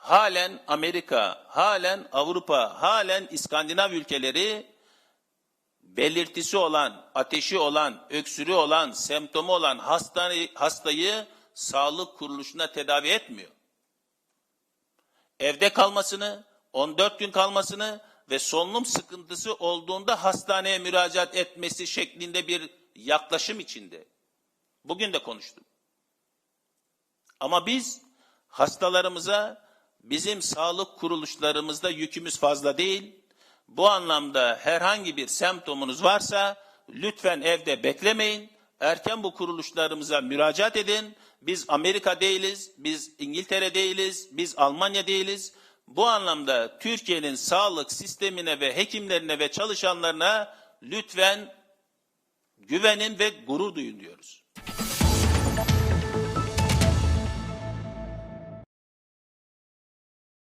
halen Amerika, halen Avrupa, halen İskandinav ülkeleri belirtisi olan, ateşi olan, öksürüğü olan, semptomu olan hastayı, hastayı sağlık kuruluşuna tedavi etmiyor. Evde kalmasını, 14 gün kalmasını ve solunum sıkıntısı olduğunda hastaneye müracaat etmesi şeklinde bir yaklaşım içinde. Bugün de konuştum. Ama biz hastalarımıza bizim sağlık kuruluşlarımızda yükümüz fazla değil. Bu anlamda herhangi bir semptomunuz varsa lütfen evde beklemeyin. Erken bu kuruluşlarımıza müracaat edin. Biz Amerika değiliz, biz İngiltere değiliz, biz Almanya değiliz. Bu anlamda Türkiye'nin sağlık sistemine ve hekimlerine ve çalışanlarına lütfen güvenin ve gurur duyun diyoruz.